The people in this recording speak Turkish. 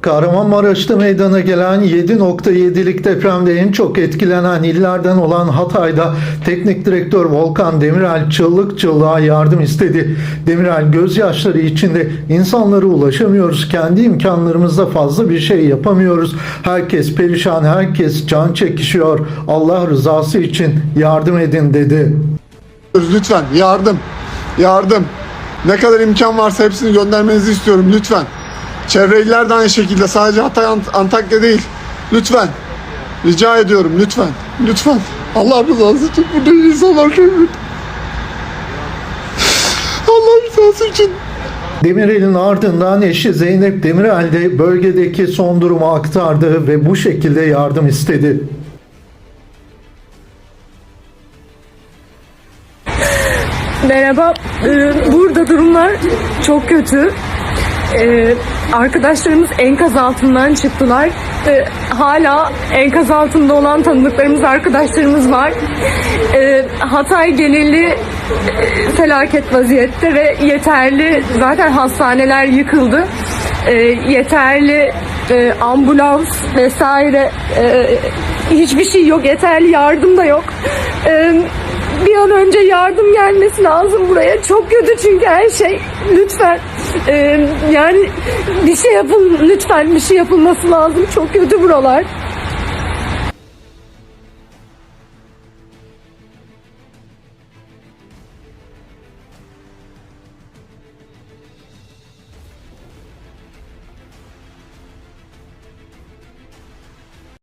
Kahramanmaraş'ta meydana gelen 7.7'lik depremde en çok etkilenen illerden olan Hatay'da teknik direktör Volkan Demirel çığlık çığlığa yardım istedi. Demirel gözyaşları içinde insanlara ulaşamıyoruz, kendi imkanlarımızda fazla bir şey yapamıyoruz. Herkes perişan, herkes can çekişiyor. Allah rızası için yardım edin dedi. Lütfen yardım. Yardım. Ne kadar imkan varsa hepsini göndermenizi istiyorum lütfen. Çevre iller de aynı şekilde sadece Hatay Ant- Antakya değil. Lütfen. Rica ediyorum lütfen. Lütfen. Allah rızası için burada insanlar görmüyor. Allah rızası için. Demirel'in ardından eşi Zeynep Demirel de bölgedeki son durumu aktardı ve bu şekilde yardım istedi. Merhaba. Ee, Burada durumlar çok kötü. Ee, Arkadaşlarımız enkaz altından çıktılar. Ee, Hala enkaz altında olan tanıdıklarımız, arkadaşlarımız var. Hatay geneli e, felaket vaziyette ve yeterli zaten hastaneler yıkıldı. Yeterli e, ambulans vesaire e, hiçbir şey yok. Yeterli yardım da yok. Ee, bir an önce yardım gelmesi lazım buraya. Çok kötü çünkü her şey. Lütfen. Ee, yani bir şey yapın lütfen bir şey yapılması lazım. Çok kötü buralar.